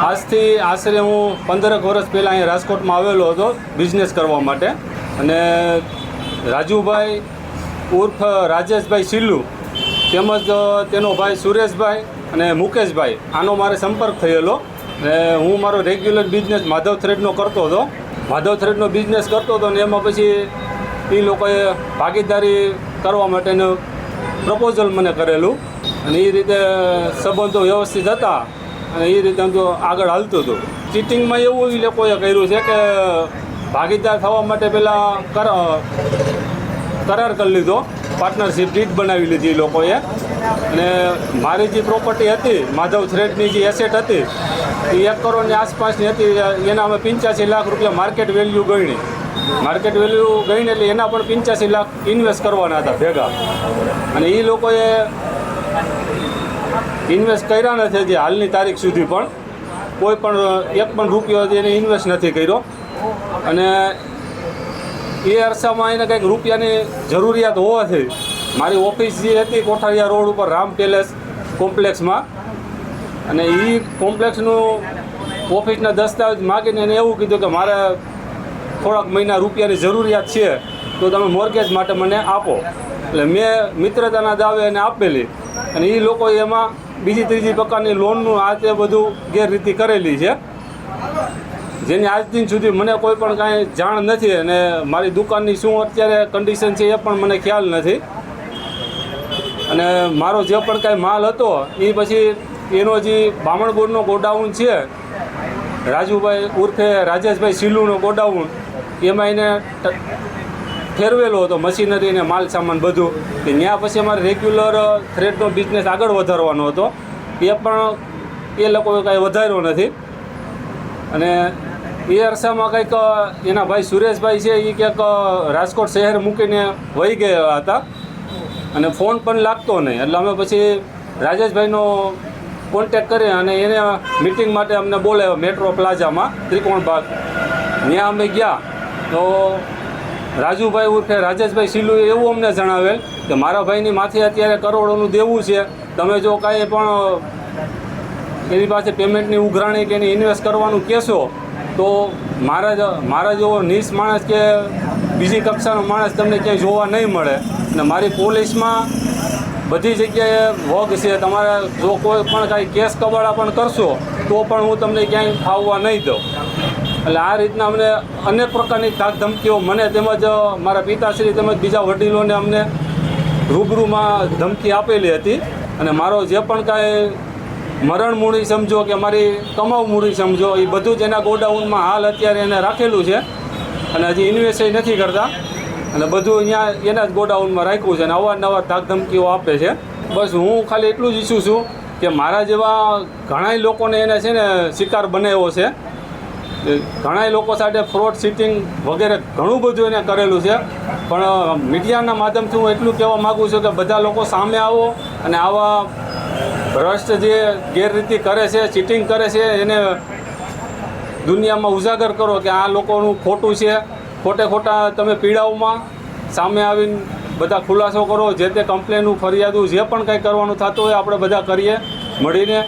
આજથી આશરે હું પંદરક વર્ષ પહેલાં અહીં રાજકોટમાં આવેલો હતો બિઝનેસ કરવા માટે. અને રાજુભાઈ ઉર્ફ રાજેશભાઈ સિલ્લુ તેમજ તેનો ભાઈ સુરેશભાઈ અને મુકેશભાઈ, આનો મારે સંપર્ક થયેલો. ને હું મારો રેગ્યુલર બિઝનેસ માધવ થ્રેડનો કરતો હતો. માધવ થ્રેડનો બિઝનેસ કરતો હતો ને એમાં પછી એ લોકોએ ભાગીદારી કરવા માટેનું પ્રપોઝલ મને કરેલું. અને એ રીતે સંબંધો વ્યવસ્થિત હતા. અને એ રીતે તો આગળ હાલતું હતું. ચીટિંગમાં એવું એ લોકોએ કર્યું છે કે ભાગીદાર થવા માટે પહેલાં કર, કરાર કરી લીધો. પાર્ટનરશિપ જીત બનાવી લીધી એ લોકોએ. અને મારી જે પ્રોપર્ટી હતી, માધવ થ્રેડની જે એસેટ હતી એ એક કરોડની આસપાસની હતી. એના અમે પંચ્યાસી લાખ રૂપિયા માર્કેટ વેલ્યુ ગણી. માર્કેટ વેલ્યુ ગઈને એટલે એના પણ પંચ્યાસી લાખ ઇન્વેસ્ટ કરવાના હતા ભેગા. અને એ લોકોએ ઇન્વેસ્ટ કર્યા નથી હજી હાલની તારીખ સુધી પણ. કોઈ પણ, એક પણ રૂપિયો હજી એને ઇન્વેસ્ટ નથી કર્યો. અને એ અરસામાં એને કંઈક રૂપિયાની જરૂરિયાત હોવાથી મારી ઓફિસ જે હતી કોઠારિયા રોડ ઉપર, રામ પેલેસ કોમ્પ્લેક્સમાં, અને એ કોમ્પ્લેક્સનું ઓફિસના દસ્તાવેજ માગીને એને એવું કીધું કે મારે થોડાક મહિના રૂપિયાની જરૂરિયાત છે, તો તમે મોર્ગેજ માટે મને આપો. એટલે મેં મિત્રતાના દાવે એને આપેલી. અને એ લોકો એમાં બીજી ત્રીજી પ્રકારની લોનનું આ તે બધું ગેરરીતિ કરેલી છે. જેની આજ સુધી મને કોઈ પણ કાંઈ જાણ નથી અને મારી દુકાનની શું અત્યારે કન્ડિશન છે એ પણ મને ખ્યાલ નથી. અને મારો જે પણ કાંઈ માલ હતો એ પછી એનો જે બામણપુરનો ગોડાઉન છે, રાજુભાઈ ઉર્ફે રાજેશભાઈ સિલ્લુનો ગોડાઉન, એમાં એને ફેરવેલો હતો મશીનરી ને માલ સામાન બધું. કે ત્યાં પછી અમારે રેગ્યુલર થ્રેડનો બિઝનેસ આગળ વધારવાનો હતો. એ પણ એ લોકોએ કાંઈ વધાર્યો નથી. અને એ અરસામાં કંઈક એના ભાઈ સુરેશભાઈ છે એ ક્યાંક રાજકોટ શહેર મૂકીને વહી ગયા હતા. અને ફોન પણ લાગતો નહીં. એટલે અમે પછી રાજેશભાઈનો કોન્ટેક કરી અને એને મિટિંગ માટે અમને બોલાવ્યો મેટ્રો પ્લાઝામાં ત્રિકોણ બાગ ત્યાં અમે ગયા. તો રાજુભાઈ ઉર્ફે રાજેશભાઈ સિલુએ એવું અમને જણાવેલ કે મારા ભાઈની માથે અત્યારે કરોડોનું દેવું છે. તમે જો કાંઈ પણ એની પાસે પેમેન્ટની ઉઘરાણી કે એની ઇન્વેસ્ટ કરવાનું કહેશો, તો મારા મારા જેવો નીસ માણસ કે બીજી કક્ષાનો માણસ તમને ક્યાંય જોવા નહીં મળે. અને મારી પોલીસમાં બધી જગ્યાએ વગ છે. તમારે જો કોઈ પણ કાંઈ કેસ કબાડા પણ કરશો, તો પણ હું તમને ક્યાંય ફાવવા નહીં દઉં. એટલે આ રીતના અમને અનેક પ્રકારની ધાક ધમકીઓ મને તેમજ મારા પિતાશ્રી તેમજ બીજા વડીલોને અમને રૂબરૂમાં ધમકી આપેલી હતી. અને મારો જે પણ કાંઈ મરણ મૂડી સમજો કે મારી કમાવ મૂડી સમજો, એ બધું જ એના ગોડાઉનમાં હાલ અત્યારે એને રાખેલું છે. અને હજી ઇન્વેસ્ટ નથી કરતા. અને બધું અહીંયા એના જ ગોડાઉનમાં રાખ્યું છે અને અવારનવાર ધાક ધમકીઓ આપે છે. બસ હું ખાલી એટલું જ ઈચ્છું છું કે મારા જેવા ઘણાય લોકોને એને છે ને શિકાર બનાવ્યો છે. ઘણા લોકો સાથે ફ્રોડ સીટિંગ વગેરે ઘણું બધું એને કરેલું છે. પણ મીડિયાના માધ્યમથી હું એટલું કહેવા માગું છું કે બધા લોકો સામે આવો અને આવા ભ્રષ્ટ જે ગેરરીતિ કરે છે ચીટિંગ કરે છે, એને દુનિયામાં ઉજાગર કરો કે આ લોકોનું ખોટું છે. ખોટે ખોટા તમે પીડાઓમાં સામે આવીને બધા ખુલાસો કરો. જે તે કમ્પ્લેનું ફરિયાદો જે પણ કંઈ કરવાનું થતું હોય, આપણે બધા કરીએ, મળીને